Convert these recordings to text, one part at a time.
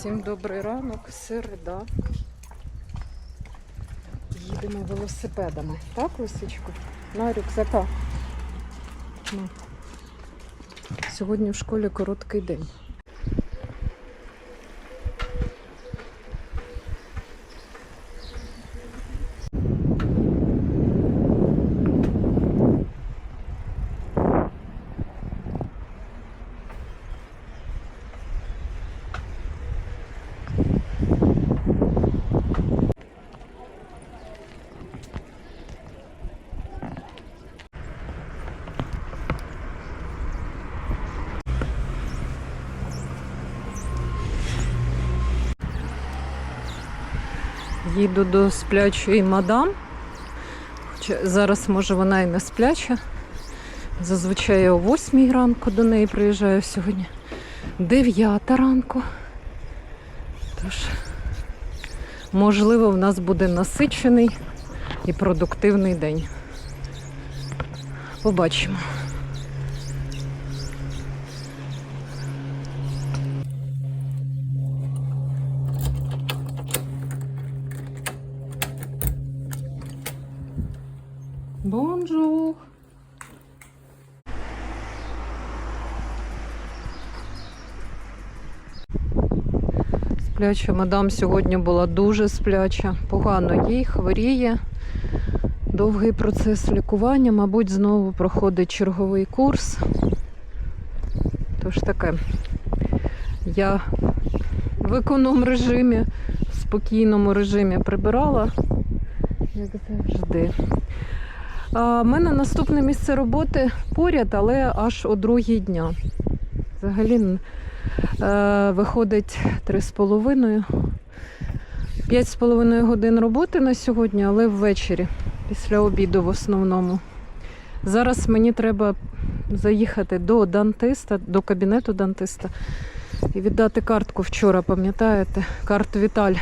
Всім добрий ранок, середа. Їдемо велосипедами. Так, Лисичко? На рюкзака. Сьогодні в школі короткий день. Їду до сплячої мадам. Хоча зараз, може, вона і не спляча. Зазвичай я о 8 ранку до неї приїжджаю сьогодні. 9 ранку. Тож, можливо, в нас буде насичений і продуктивний день. Побачимо. Спляча мадам сьогодні була дуже спляча, погано їй, хворіє. Довгий процес лікування, мабуть, знову проходить черговий курс. Тож таке, я в економ режимі, в спокійному режимі прибирала, як завжди. В мене наступне місце роботи поряд, але аж о другій дня. Взагалі виходить 3,5. 5,5 годин роботи на сьогодні, але ввечері, після обіду в основному. Зараз мені треба заїхати до дантиста, до кабінету дантиста і віддати картку вчора, пам'ятаєте? Карту Віталь.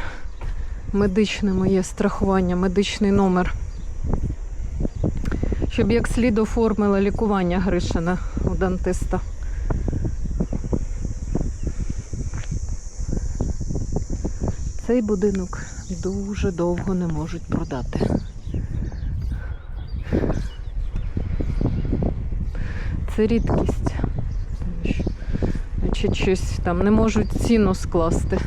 Медичне моє страхування, медичний номер щоб як слід оформила лікування Гришина у дантиста. Цей будинок дуже довго не можуть продати. Це рідкість. Що, щось там не можуть ціну скласти.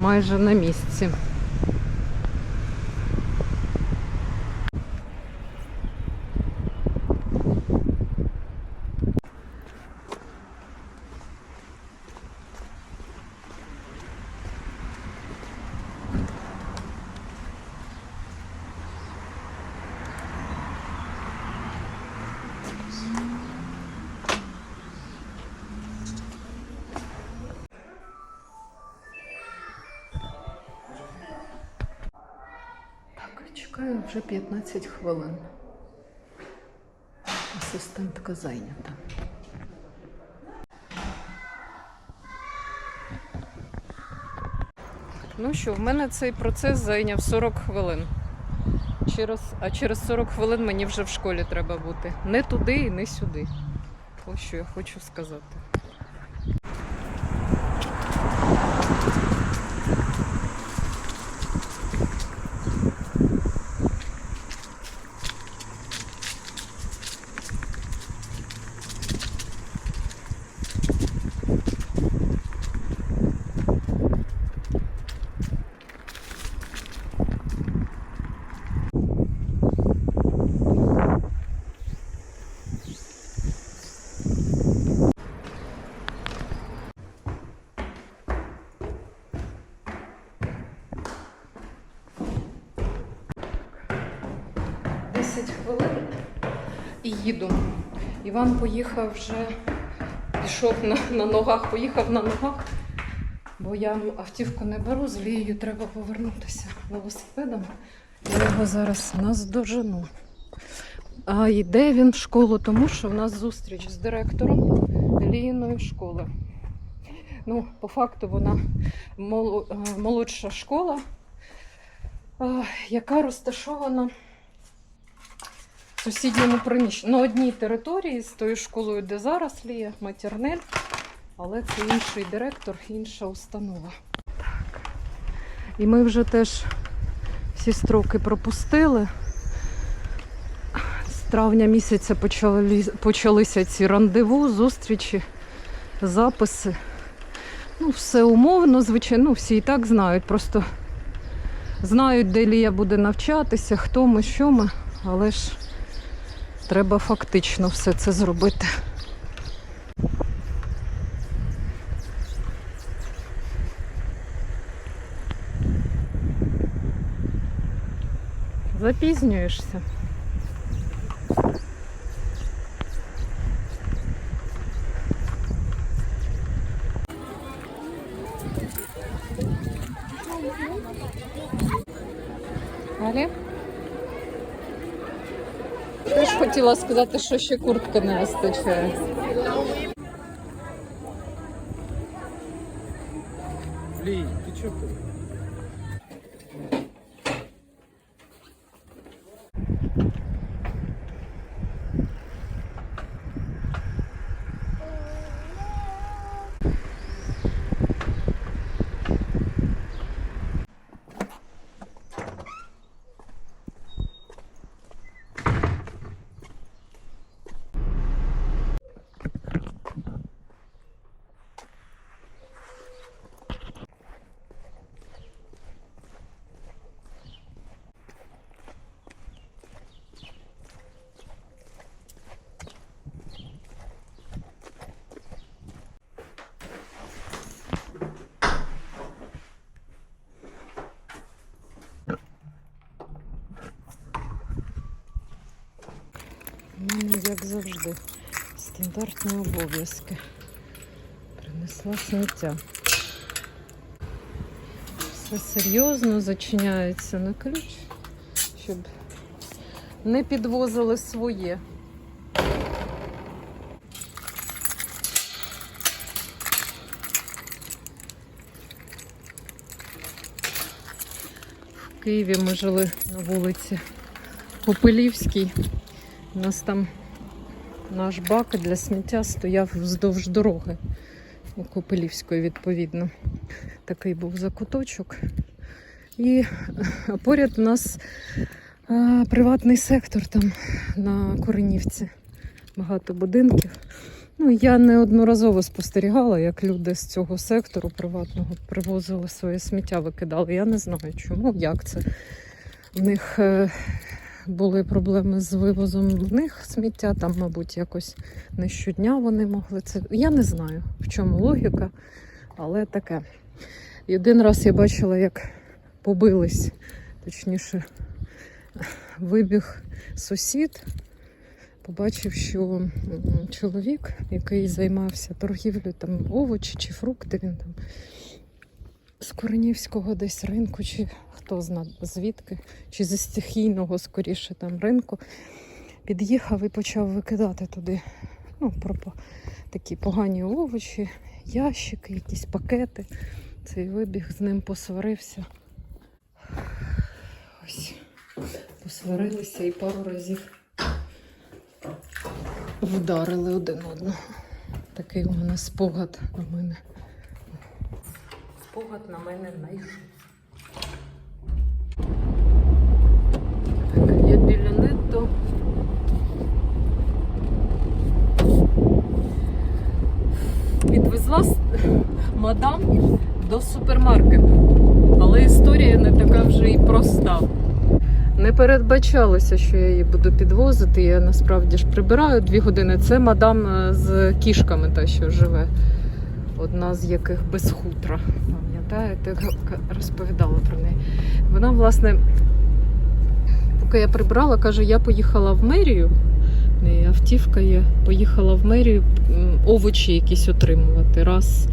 Майже на місці. Вже 15 хвилин. Асистентка зайнята. Ну що, в мене цей процес зайняв 40 хвилин. Через, а через 40 хвилин мені вже в школі треба бути. Не туди і не сюди. Ось що я хочу сказати. – 10 хвилин і їду. Іван поїхав вже, пішов на, на ногах, поїхав на ногах, бо я автівку не беру, з Лією треба повернутися велосипедом. Я його зараз наздожену. А йде він в школу, тому що в нас зустріч з директором Ліїної школи. Ну, по факту вона е, молодша школа, яка розташована сусідньому приміщенні. На одній території з тою школою, де зараз ліє Матірнель, але це інший директор, інша установа. Так. І ми вже теж всі строки пропустили. З травня місяця почали, почалися ці рандеву, зустрічі, записи. Ну, все умовно, звичайно, ну, всі і так знають. Просто знають, де Лія буде навчатися, хто ми, що ми, але ж треба фактично все це зробити. Запізнюєшся. Далі. Теж хотіла сказати, що ще куртки не вистачає. Блін, ти чого? У мене, завжди, стандартні обов'язки. Принесла сміття. Все серйозно зачиняється на ключ, щоб не підвозили своє. В Києві ми жили на вулиці Попелівській. У нас там наш бак для сміття стояв вздовж дороги. У Копилівської, відповідно. Такий був закуточок. І поряд у нас а, приватний сектор там на Коренівці. Багато будинків. Ну, я неодноразово спостерігала, як люди з цього сектору приватного привозили своє сміття, викидали. Я не знаю чому, як це. В них е, були проблеми з вивозом в них сміття, там, мабуть, якось не щодня вони могли це. Я не знаю, в чому логіка, але таке. І один раз я бачила, як побились, точніше, вибіг сусід, побачив, що чоловік, який займався торгівлею там овочі чи фрукти, він там з Коренівського десь ринку, чи хто зна звідки, чи зі стихійного, скоріше там ринку, під'їхав і почав викидати туди ну, пропа- такі погані овочі, ящики, якісь пакети. Цей вибіг з ним посварився. Ось. Посварилися і пару разів вдарили один одного. Такий у мене спогад на мене. Спогад на мене знайшов. Я біля нетто. Підвезла мадам до супермаркету. Але історія не така вже і проста. Не передбачалося, що я її буду підвозити. Я насправді ж прибираю дві години. Це мадам е, з кішками, та що живе. Одна з яких без хутра. Пам'ятаєте, розповідала про неї. Вона, власне, поки я прибрала, каже, я поїхала в мерію. Автівка є. Поїхала в мерію овочі якісь отримувати. Раз,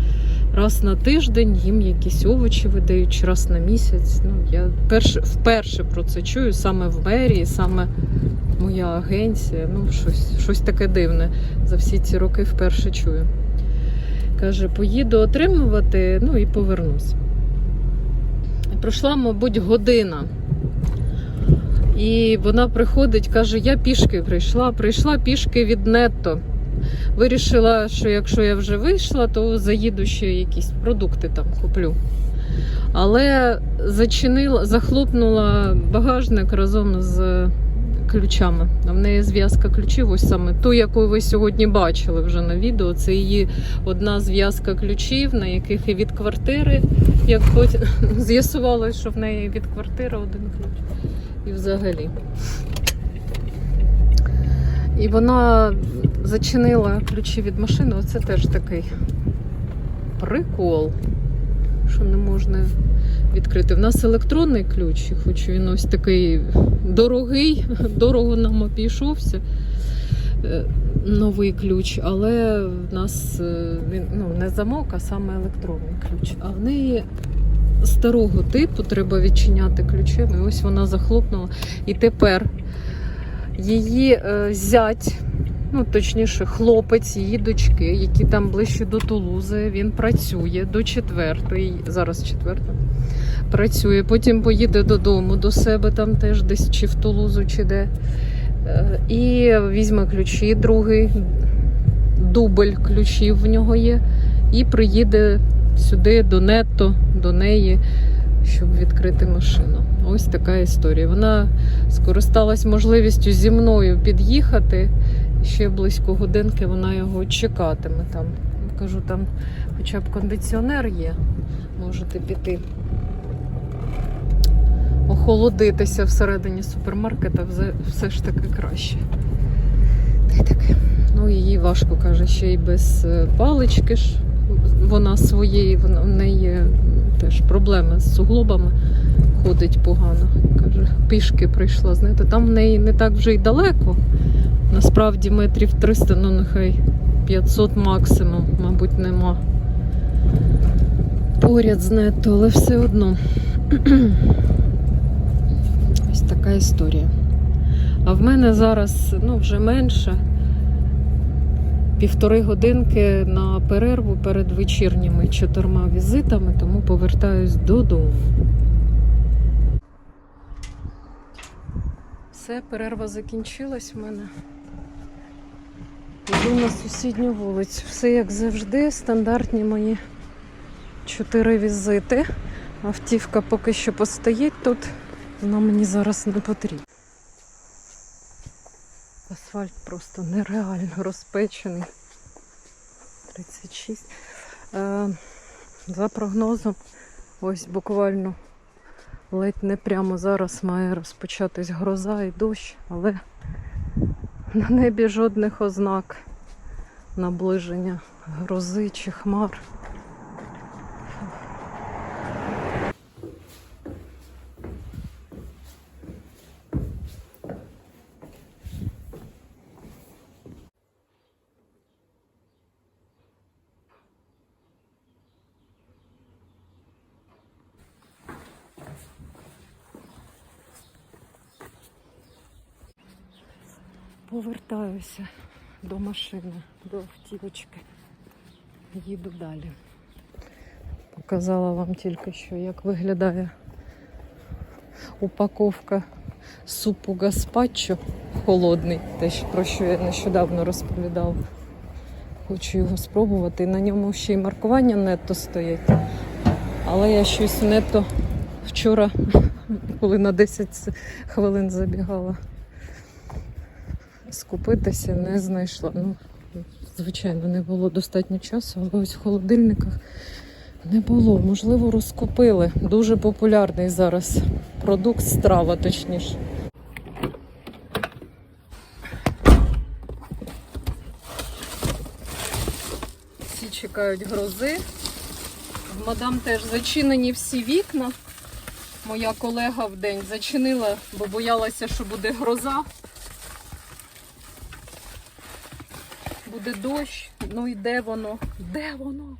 раз на тиждень їм якісь овочі видають, чи раз на місяць. Ну, я перше, вперше про це чую саме в мерії, саме моя агенція. Ну, щось, щось таке дивне. За всі ці роки вперше чую. Каже, поїду отримувати, ну і повернусь. Пройшла, мабуть, година. І вона приходить, каже: я пішки прийшла, прийшла пішки від нетто. Вирішила, що якщо я вже вийшла, то заїду ще якісь продукти там куплю. Але зачинила, захлопнула багажник разом з ключами. В неї зв'язка ключів, ось саме ту, яку ви сьогодні бачили вже на відео. Це її одна зв'язка ключів, на яких і від квартири, як потім з'ясувалось, що в неї від квартири один ключ. І взагалі. І вона зачинила ключі від машини. Оце теж такий прикол, що не можна відкрити. В нас електронний ключ, хоч він ось такий дорогий, дорого нам обійшовся. е, Новий ключ, але в нас е, він ну, не замок, а саме електронний ключ. А в неї старого типу треба відчиняти ключем. І ось вона захлопнула. І тепер її е, зять, ну точніше, хлопець її дочки, які там ближче до Тулузи, він працює до четвертої, зараз четверта. Працює, потім поїде додому до себе, там теж десь чи в Тулузу, чи де. Е, І візьме ключі, другий дубль ключів в нього є, і приїде сюди до нетто, до неї, щоб відкрити машину. Ось така історія. Вона скористалась можливістю зі мною під'їхати. Ще близько годинки вона його чекатиме там. Кажу, там хоча б кондиціонер є, можете піти. Охолодитися всередині супермаркета все, ж таки краще. Та й таке. Ну, їй важко каже, ще й без е, палички ж. Вона своєї, вона в неї теж проблеми з суглобами, ходить погано. Каже, пішки прийшла. Знаєте, там в неї не так вже й далеко. Насправді метрів 300, ну нехай 500 максимум, мабуть, нема. Поряд з нето, але все одно. Ось така історія. А в мене зараз ну, вже менше. Півтори годинки на перерву перед вечірніми чотирма візитами, тому повертаюсь додому. Все, перерва закінчилась в мене. Йду на сусідню вулицю. Все як завжди, стандартні мої чотири візити. Автівка поки що постоїть тут, вона мені зараз не потрібна. Асфальт просто нереально розпечений. 36. Е, за прогнозом, ось буквально ледь не прямо зараз має розпочатись гроза і дощ, але на небі жодних ознак наближення грози чи хмар. Повертаюся до машини, до автівочки. Їду далі. Показала вам тільки що, як виглядає упаковка супу гаспачо холодний, те, про що я нещодавно розповідала. Хочу його спробувати. На ньому ще й маркування нетто стоять. Але я щось нетто вчора, коли на 10 хвилин забігала скупитися не знайшла. Ну, звичайно, не було достатньо часу, але ось в холодильниках не було. Можливо, розкупили. Дуже популярний зараз продукт, страва, точніше. Всі чекають грози. В мадам теж зачинені всі вікна. Моя колега в день зачинила, бо боялася, що буде гроза. Буде дощ. Ну і де воно? Де воно?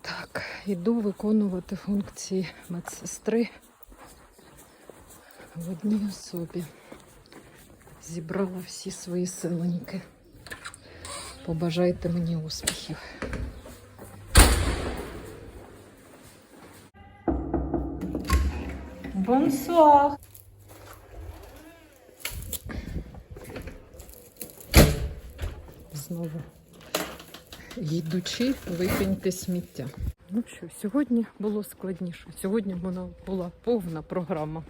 Так, іду виконувати функції медсестри. в одній особі зібрала всі свої силеньки. Побажайте мені успіхів. Бонсуар. Знову йдучи, викиньте сміття. Ну що, сьогодні було складніше. Сьогодні вона була повна програма.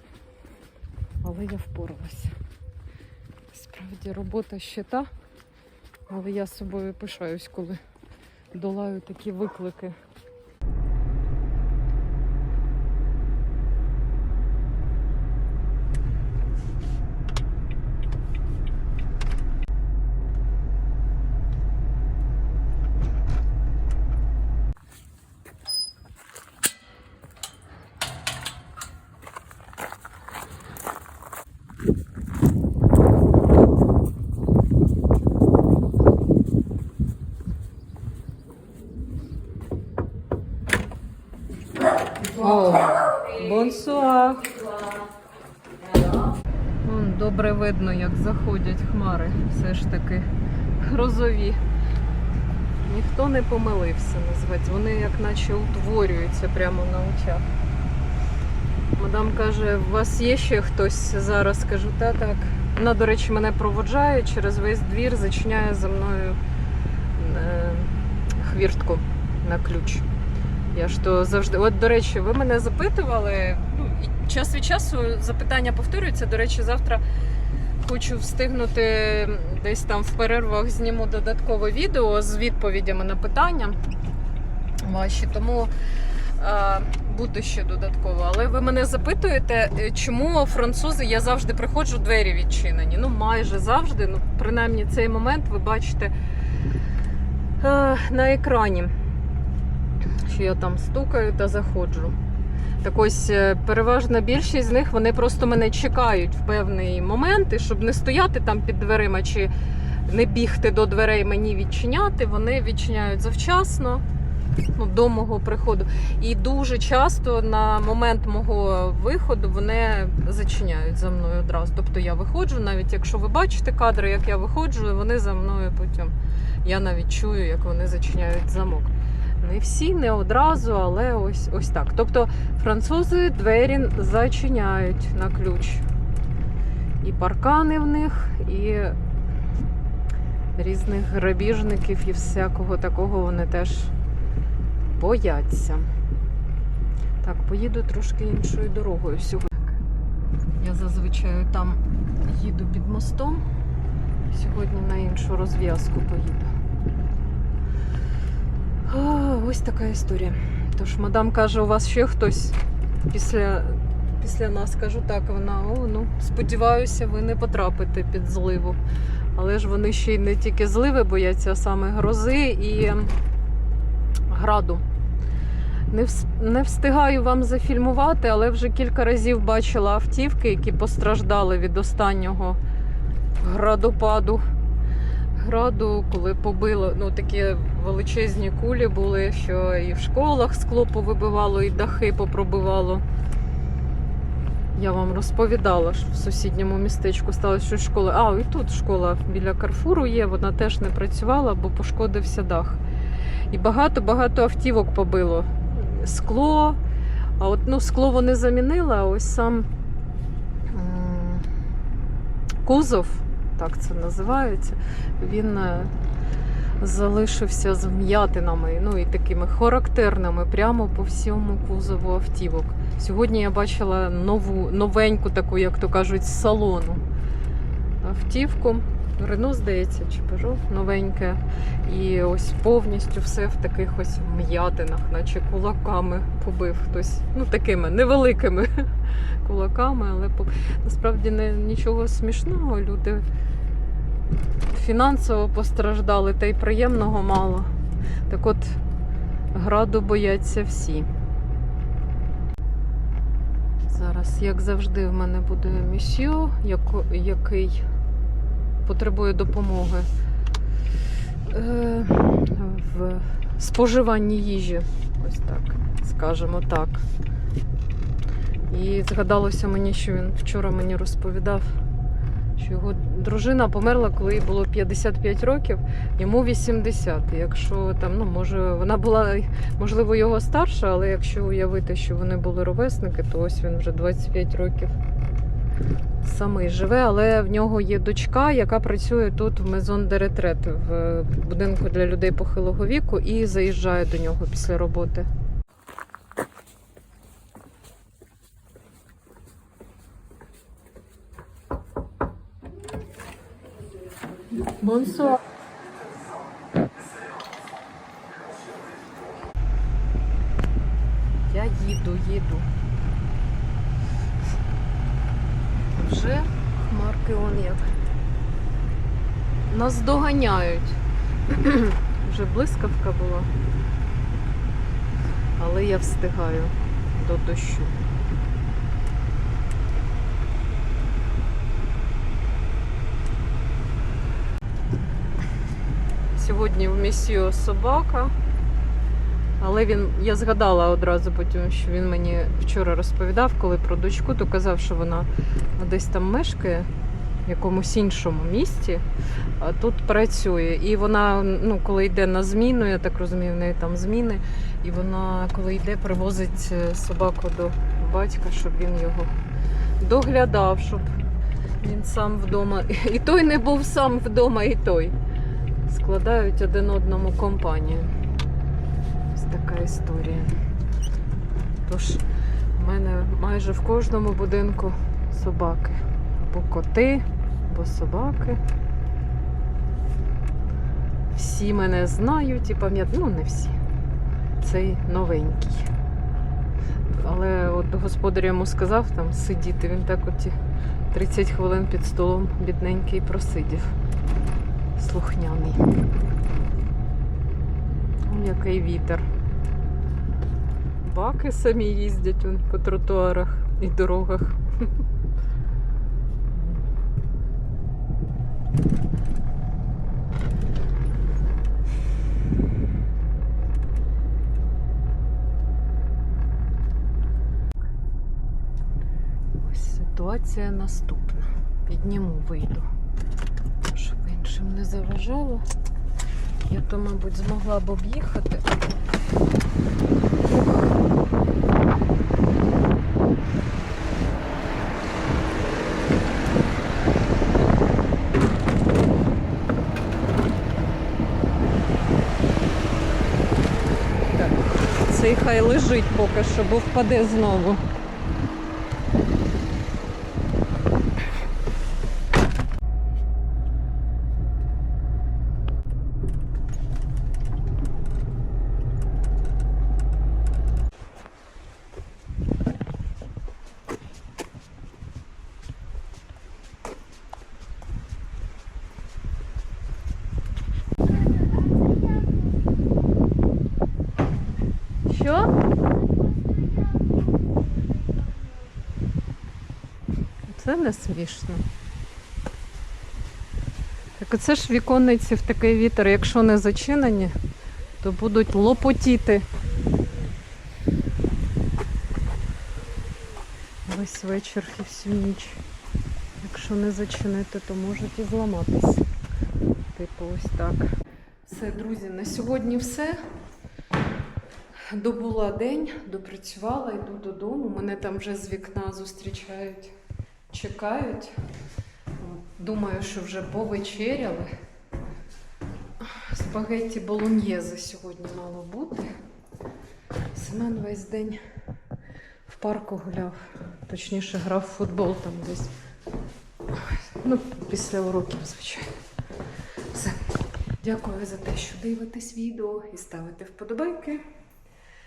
Але я впоралася. Справді робота ще та, але я собою пишаюсь, коли долаю такі виклики. О, добре видно, як заходять хмари. Все ж таки грозові. Ніхто не помилився назвати. Вони як наче утворюються прямо на очах. Мадам каже, у вас є ще хтось зараз? Кажу, та так. Вона, до речі, мене проводжає через весь двір, зачиняє за мною е, хвіртку на ключ. Я ж то завжди. От, до речі, ви мене запитували. Ну, і час від часу запитання повторюються. До речі, завтра хочу встигнути десь там в перервах зніму додаткове відео з відповідями на питання ваші. Тому е, буде ще додатково. Але ви мене запитуєте, е, чому французи я завжди приходжу, двері відчинені. Ну, майже завжди. Ну, принаймні, цей момент ви бачите е, на екрані що я там стукаю та заходжу. Так ось е, переважна більшість з них вони просто мене чекають в певний момент, і щоб не стояти там під дверима чи не бігти до дверей мені відчиняти, вони відчиняють завчасно ну, до мого приходу. І дуже часто на момент мого виходу вони зачиняють за мною одразу. Тобто я виходжу, навіть якщо ви бачите кадри, як я виходжу, вони за мною потім. Я навіть чую, як вони зачиняють замок. Не всі, не одразу, але ось ось так. Тобто французи двері зачиняють на ключ. І паркани в них, і різних грабіжників і всякого такого вони теж бояться. Так, поїду трошки іншою дорогою сьогодні. Я зазвичай там їду під мостом. Сьогодні на іншу розв'язку поїду. А, ось така історія. Тож мадам каже, у вас ще хтось після, після нас кажу так, вона о, ну, сподіваюся, ви не потрапите під зливу. Але ж вони ще й не тільки зливи бояться, а саме грози і граду. Не, не встигаю вам зафільмувати, але вже кілька разів бачила автівки, які постраждали від останнього градопаду граду, коли побило, ну такі величезні кулі були, що і в школах скло повибивало, і дахи попробивало. Я вам розповідала, що в сусідньому містечку сталося що школи. А, і тут школа біля Карфуру є, вона теж не працювала, бо пошкодився дах. І багато-багато автівок побило. Скло. А от ну, скло вони замінили, а ось сам кузов, так це називається, він е, залишився з вм'ятинами, ну і такими характерними прямо по всьому кузову автівок. Сьогодні я бачила нову, новеньку таку, як то кажуть, салону автівку. Рено, здається, чи Peugeot новеньке. І ось повністю все в таких ось м'ятинах, наче кулаками побив хтось. Ну, такими невеликими кулаками, але насправді не, нічого смішного. Люди фінансово постраждали, та й приємного мало. Так от граду бояться всі. Зараз, як завжди, в мене буде місьо, який потребує допомоги е, в споживанні їжі. Ось так, скажімо так. І згадалося мені, що він вчора мені розповідав, що його дружина померла, коли їй було 55 років, йому 80. І Якщо там, ну може, вона була можливо його старша, але якщо уявити, що вони були ровесники, то ось він вже 25 років самий живе, але в нього є дочка, яка працює тут в Мезон де Ретрет, в будинку для людей похилого віку, і заїжджає до нього після роботи. Бонсуа. Я їду, їду. Вже хмарки он як. Нас доганяють. Вже блискавка була. Але я встигаю до дощу. Сьогодні в місію собака. Але він, я згадала одразу потім, що він мені вчора розповідав, коли про дочку, то казав, що вона десь там мешкає якомусь іншому місті, тут працює. І вона, ну, коли йде на зміну, я так розумію, в неї там зміни, і вона, коли йде, привозить е, собаку до батька, щоб він його доглядав, щоб він сам вдома. І той не був сам вдома, і той. Складають один одному компанію. Ось така історія. Тож, в мене майже в кожному будинку собаки. Або коти, або собаки. Всі мене знають і пам'ятають, ну не всі. Цей новенький. Але от господар йому сказав там сидіти, він так от 30 хвилин під столом бідненький просидів. Слухняний. Ой, Який вітер. Баки самі їздять он по тротуарах і дорогах. Ось ситуація наступна. Підніму, вийду. Щоб іншим не заважало. Я то, мабуть, змогла б об'їхати. Так, Цей хай лежить поки що, бо впаде знову. Що? Це не смішно. Так оце ж віконниці в такий вітер, якщо не зачинені, то будуть лопотіти. Весь вечір і всю ніч. Якщо не зачинити, то можуть і зламатися. Типу ось так. Все, друзі, на сьогодні все. Добула день, допрацювала, йду додому. Мене там вже з вікна зустрічають, чекають. Думаю, що вже повечеряли. Спагетті болоньєзе сьогодні мало бути. Семен весь день в парку гуляв, точніше грав в футбол там десь. Ну, після уроків, звичайно. Все. Дякую за те, що дивитесь відео і ставите вподобайки.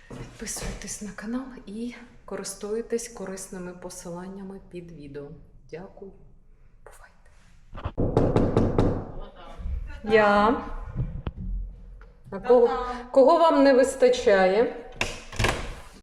Підписуйтесь на канал і користуйтесь корисними посиланнями під відео. Дякую. Бувайте. Я. А кого, кого вам не вистачає?